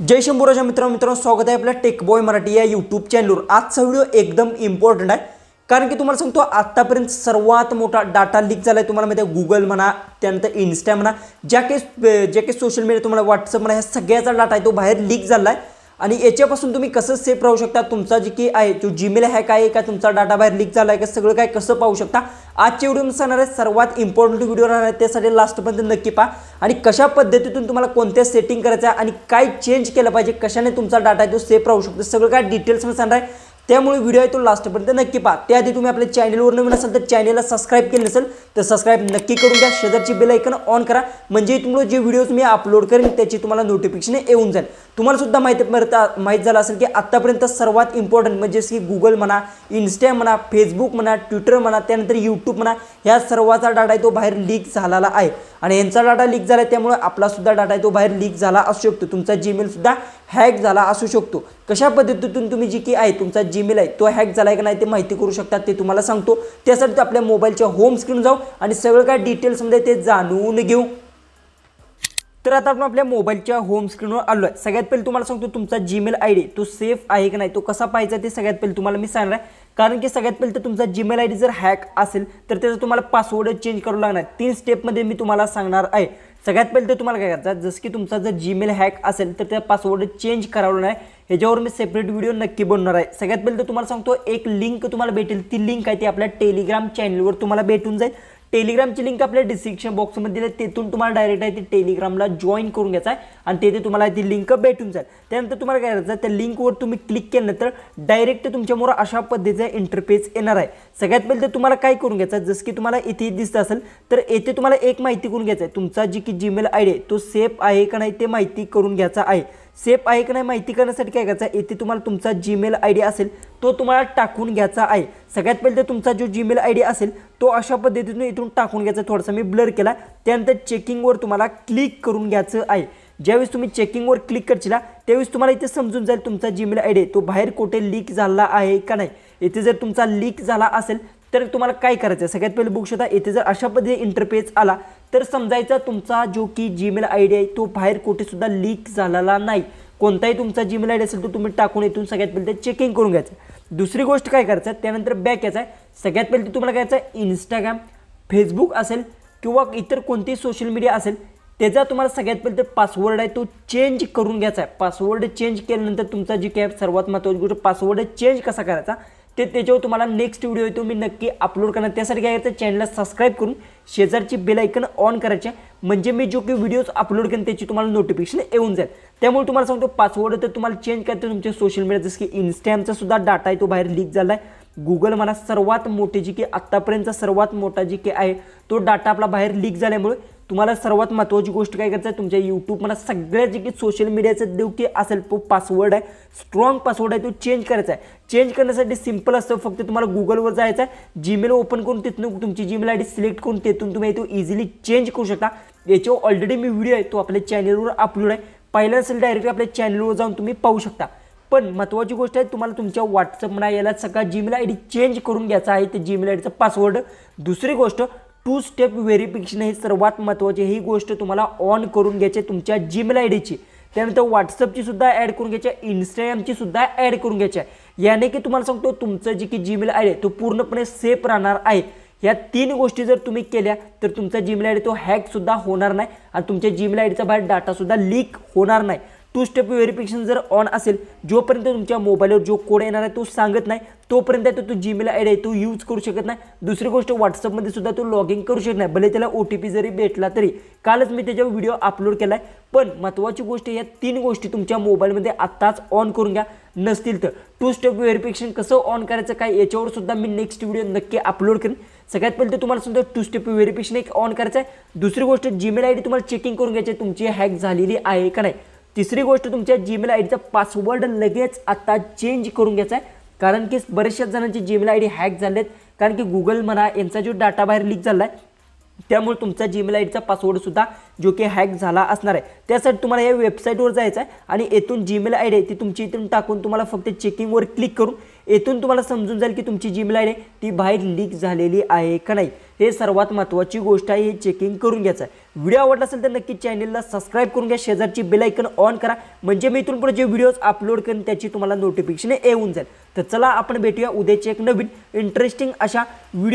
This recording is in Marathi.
जय शंभूराजा मित्रांनो मित्रांनो स्वागत आहे आपल्या टेकबॉय मराठी या यूट्यूब चॅनलवर आजचा व्हिडिओ एकदम इम्पॉर्टंट आहे. कारण की तुम्हाला सांगतो आत्तापर्यंत सर्वात मोठा डाटा लीक झाला आहे तुम्हाला माहिती आहे गुगल म्हणा त्यानंतर इन्स्टा म्हणा ज्या काही ज्या काही सोशल मीडिया तुम्हाला व्हॉट्सअप म्हणा ह्या सगळ्याचा डाटा आहे तो बाहेर लीक झाला आहे आणि याच्यापासून तुम्ही कसं सेफ राहू शकता? तुमचा जे की आहे तो जीमेल हॅक आहे का? तुमचा डाटा बाहेर लीक झाला आहे का? सगळं काय कसं पाहू शकता? आजच्या व्हिडिओ सांगणार आहे सर्वात इम्पॉर्टंट व्हिडिओ राहणार आहे त्यासाठी लास्टपर्यंत नक्की पहा. आणि कशा पद्धतीतून तुम्हाला कोणत्या सेटिंग करायचं आहे आणि काय चेंज केलं पाहिजे कशाने तुमचा डाटा आहे तो सेफ राहू शकतो? सगळं काय डिटेल्समध्ये सांगणार आहे. त्यामुळे व्हिडिओ आहे तो लास्टपर्यंत नक्की पहा. त्याआधी तुम्ही आपल्या चॅनलवर नवीन असाल तर चॅनलला सबस्क्राईब केलं नसेल तर सबस्क्राईब नक्की करून द्या शेजारची बेल ऐकन ऑन करा. म्हणजे तुम्हाला जे व्हिडिओज मी अपलोड करेन त्याची तुम्हाला नोटिफिकेशन येऊन जाईल. तुम्हाला सुद्धा माहिती माहीत झालं असेल की आत्तापर्यंत सर्वात इम्पॉर्टंट म्हणजे की गुगल म्हणा इन्स्टा म्हणा फेसबुक म्हणा ट्विटर म्हणा त्यानंतर यूट्यूब म्हणा ह्या सर्वाचा डाटा आहे तो बाहेर लीक झालेला आहे. आणि यांचा डाटा लीक झाला आहे त्यामुळे आपलासुद्धा डाटा आहे तो बाहेर लीक झाला असू शकतो. तुमचा जीमेलसुद्धा हॅक झाला असू शकतो. कशा पद्धतीतून तुम्ही जी की आहे तुमचा जीमेल आहे तो हॅक झाला आहे का नाही ते माहिती करू शकता ते तुम्हाला सांगतो. त्यासाठी आपल्या मोबाईलच्या होम स्क्रीन जाऊ आणि सगळं काय डिटेल्समध्ये ते जाणून घेऊ. तर आता आपण आपल्या मोबाईलच्या होम स्क्रीनवर आलो आहे सगळ्यात पहिले तुम्हाला सांगतो तुमचा जीमेल आय डी तो सेफ आहे की नाही तो कसा पाहायचा ते सगळ्यात पहिले तुम्हाला मी सांगणार आहे. कारण की सगळ्यात पहिले तर तुमचा जीमेल आय डी जर हॅक असेल तर त्याचा तुम्हाला पासवर्ड चेंज करावं लागणार. तीन स्टेपमध्ये मी तुम्हाला सांगणार आहे. सगळ्यात पहिले तर तुम्हाला काय करायचं जसं की तुमचा जर जीमेल हॅक असेल तर त्या पासवर्ड चेंज करावं नाही ह्याच्यावर मी सेपरेट व्हिडिओ नक्की बनणार आहे. सगळ्यात पहिले तर तुम्हाला सांगतो एक लिंक तुम्हाला भेटेल. ती लिंक आहे ती आपल्या टेलिग्राम चॅनलवर तुम्हाला भेटून जाईल. टेलिग्रामची लिंक आपल्या डिस्क्रिप्शन बॉक्समध्ये दिली तेथून तुम्हाला डायरेक्ट आहे ती टेलिग्रामला जॉईन करून घ्यायचा आहे. आणि तेथे तुम्हाला ती लिंक भेटून जाईल. त्यानंतर तुम्हाला काय करायचं त्या लिंकवर तुम्ही क्लिक केल्यानंतर डायरेक्ट तुमच्यामुळं अशा पद्धतीचा इंटरफेस येणार आहे. सगळ्यात पहिले तर तुम्हाला काय करून घ्यायचं आहे जसं की तुम्हाला इथे दिसत असेल तर येथे तुम्हाला एक माहिती करून घ्यायचं आहे. तुमचा जी की जीमेल आय डी आहे तो सेफ आहे का नाही ते माहिती करून घ्यायचा आहे. सेफ आहे का नाही माहिती करण्यासाठी काय करायचं आहे? येथे तुम्हाला तुमचा जीमेल आय डी असेल तो तुम्हाला टाकून घ्यायचा आहे. सगळ्यात पहिले तर तुमचा जो जीमेल आय डी असेल तो अशा पद्धतीतून इथून टाकून घ्यायचा थोडासा मी ब्लर केला. त्यानंतर चेकिंगवर तुम्हाला क्लिक करून घ्यायचं आहे. ज्यावेळेस तुम्ही चेकिंगवर क्लिक करशीला त्यावेळेस तुम्हाला इथे समजून जाईल तुमचा जीमेल आय डी तो बाहेर कुठे लीक झाला आहे का नाही. इथे जर तुमचा लीक झाला असेल तर तुम्हाला काय करायचं आहे सगळ्यात पहिले बघू शकता इथे जर अशा पद्धतीने इंटरफेस आला तर समजायचा तुमचा जो की जीमेल आय डी आहे तो बाहेर कुठेसुद्धा लीक झालेला नाही. कोणताही तुमचा जीमेल आय डी असेल तो तुम्ही टाकून इथून सगळ्यात पहिले ते चेकिंग करून घ्यायचं. दुसरी गोष्ट काय करायचं? आहे त्यानंतर बॅक यायचं आहे. सगळ्यात पहिले तुम्हाला काय करायचं आहे? इंस्टाग्राम फेसबुक असेल किंवा इतर कोणतेही सोशल मीडिया असेल त्याचा तुम्हाला सगळ्यात पहिले तर पासवर्ड आहे तो चेंज करून घ्यायचा आहे. पासवर्ड चेंज केल्यानंतर तुमचा जी काय सर्वात महत्त्वाची गोष्ट पासवर्ड चेंज कसा करायचा? ते त्याच्यावर तुम्हाला नेक्स्ट व्हिडिओ आहे तो मी नक्की अपलोड करणार त्यासाठी काय करायचं चॅनलला सबस्क्राईब करून शेजारची बेल ऐकन ऑन करायचे म्हणजे मी जो काही व्हिडिओज अपलोड करेन त्याची तुम्हाला नोटिफिकेशन येऊन जाईल. त्यामुळे तुम्हाला सांगतो पासवर्ड तर तुम्हाला चेंज करते तुमच्या सोशल मीडिया जसं की इन्स्टाचा सुद्धा डाटा आहे तो बाहेर लीक झाला आहे गुगल मला सर्वात मोठी जी की आत्तापर्यंतचा सर्वात मोठा जी की आहे तो डाटा आपला बाहेर लीक झाल्यामुळे तुम्हाला सर्वात महत्त्वाची गोष्ट काय करायचं आहे? तुमच्या यूट्यूब मला सगळ्या जे की सोशल मीडियाचं देऊ की असेल तो पासवर्ड आहे स्ट्रॉंग पासवर्ड आहे तो चेंज करायचा आहे. चेंज करण्यासाठी सिंपल असतं फक्त तुम्हाला गुगलवर जायचं आहे. जीमेल ओपन करून तिथून तुमची जीमेल आय डी सिलेक्ट करून तिथून तुम्ही तो इझिली चेंज करू शकता. याच्यावर ऑलरेडी मी व्हिडिओ आहे तो आपल्या चॅनलवर अपलोड आहे. पाहिलं असेल डायरेक्टली आपल्या चॅनलवर जाऊन तुम्ही पाहू शकता. पण महत्त्वाची गोष्ट आहे तुम्हाला तुमच्या व्हॉट्सअप म्हणा याला सगळा जीमेल आय डी चेंज करून घ्यायचा आहे ते जीमेल आय डीचा पासवर्ड दुसरी गोष्ट टू स्टेप व्हेरिफिकेशन हे सर्वात महत्त्वाची ही गोष्ट तुम्हाला ऑन करून घ्यायची आहे तुमच्या जीमेल आय डीची त्यानंतर व्हॉट्सअपची सुद्धा ॲड करून घ्यायची आहे. इंस्टाग्रामची सुद्धा ॲड करून घ्यायची आहे. याने की तुम्हाला सांगतो तुमचं जे की जीमेल आय डी तो पूर्णपणे सेफ राहणार आहे. या तीन गोष्टी जर तुम्ही केल्या तर तुमचा जीमेल आय डी तो हॅकसुद्धा होणार नाही. आणि तुमच्या जीमेल आय डीचा बाहेर डाटासुद्धा लीक होणार नाही. टू स्टेप व्हेरिफिकेशन जर ऑन असेल जोपर्यंत तुमच्या मोबाईलवर जो कोड येणार आहे तो सांगत नाही तोपर्यंत तो तो जीमेल आय डी आहे तो यूज करू शकत नाही. दुसरी गोष्ट व्हॉट्सअपमध्ये सुद्धा तो लॉग इन करू शकत नाही भले त्याला ओ टी पी जरी भेटला तरी. कालच मी त्याच्यावर व्हिडिओ अपलोड केला आहे पण महत्त्वाची गोष्ट या तीन गोष्टी तुमच्या मोबाईलमध्ये आत्ताच ऑन करून घ्या. नसतील तर. टू स्टेप व्हेरिफिकेशन कसं ऑन करायचं काय याच्यावर सुद्धा मी नेक्स्ट व्हिडिओ नक्की अपलोड करेन. सगळ्यात पहिले तर तुम्हाला सुद्धा टू स्टेप व्हेरिफिकेशन एक ऑन करायचं आहे. दुसरी गोष्ट जीमेल आय डी तुम्हाला चेकिंग करून घ्यायची आहे, तुमची हॅक झालेली आहे का नाही. तिसरी गोष्ट तुमच्या जीमेल आय डीचा पासवर्ड लगेच आता चेंज करून घ्यायचा आहे. कारण की बऱ्याचशा जणांची जीमेल आय डी हॅक झाले आहेत कारण की गुगल म्हणा यांचा जो डाटा बाहेर लीक झाला आहे त्यामुळे तुमचा जीमेल आय डीचा पासवर्डसुद्धा जो की हॅक झाला असणार आहे. त्यासाठी तुम्हाला या वेबसाईटवर जायचं आहे आणि येथून जीमेल आय डी आहे ती तुमची इथून टाकून तुम्हाला फक्त चेकिंगवर क्लिक करून येथून तुम्हाला समजून जाईल की तुमची जीमेल आय डी ती बाहेर लीक झालेली आहे का नाही. हे सर्वात महत्त्वाची गोष्ट आहे हे चेकिंग करून घ्यायचं आहे. व्हिडिओ आवडला असेल तर नक्की चॅनलला सबस्क्राईब करून घ्या. शेजारची बेलायकन ऑन करा. म्हणजे मी इथून पुढे जे व्हिडिओज अपलोड करेन त्याची तुम्हाला नोटिफिकेशन येऊन जाईल. तर चला आपण भेटूया उद्याची एक नवीन इंटरेस्टिंग अशा व्हिडिओ